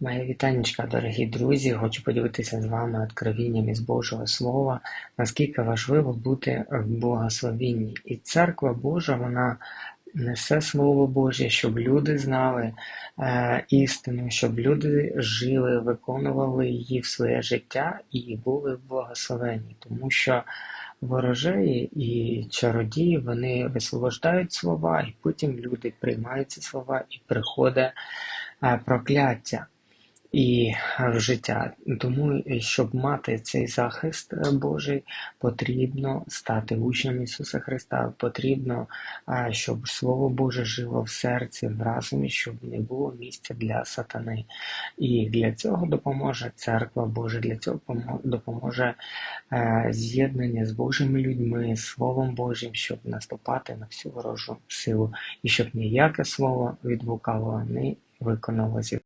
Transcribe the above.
Моє вітанечка, дорогі друзі. Хочу поділитися з вами откровінням із Божого Слова, наскільки важливо бути в благословінні. І церква Божа, вона несе Слово Боже, щоб люди знали е, істину, щоб люди жили, виконували її в своє життя і були в. Тому що ворожеї і чародії вони висвобождають слова, і потім люди приймають ці слова і приходить е, прокляття і в життя. Тому, щоб мати цей захист Божий, потрібно стати учнем Ісуса Христа. Потрібно, щоб Слово Боже жило в серці, в разумі, щоб не було місця для сатани. І для цього допоможе церква Божа, для цього допоможе е, з'єднання з Божими людьми, Словом Божим, щоб наступати на всю ворожу силу, і щоб ніяке слово від лукавого не виконалося.